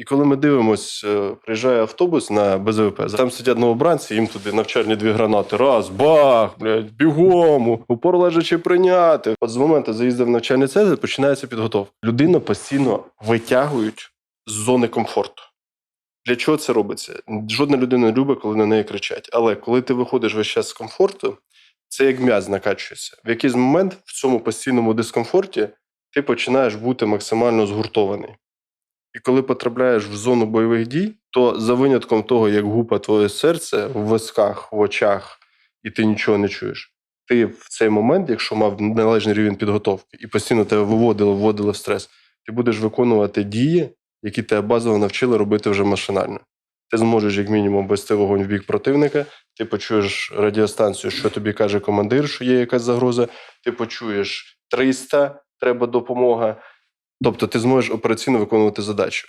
І коли ми дивимося, е, приїжджає автобус на БЗВП, там сидять новобранці, їм туди навчальні дві гранати. Раз, бах, блядь, бігом, упор лежачи прийняти. От з моменту заїзду в навчальний центр починається підготовка. Людину постійно витягують з зони комфорту. Для чого це робиться? Жодна людина не любить, коли на неї кричать. Але коли ти виходиш весь час з комфорту, це як м'яз накачується. В якийсь момент в цьому постійному дискомфорті ти починаєш бути максимально згуртований. І коли потрапляєш в зону бойових дій, то за винятком того, як гупа твоє серце в висках, в очах, і ти нічого не чуєш, ти в цей момент, якщо мав належний рівень підготовки і постійно тебе виводили, вводили в стрес, ти будеш виконувати дії, які тебе базово навчили робити вже машинально. Ти зможеш, як мінімум, вести вогонь в бік противника, ти почуєш радіостанцію, що тобі каже командир, що є якась загроза, ти почуєш 300, треба допомога. Тобто ти зможеш операційно виконувати задачу.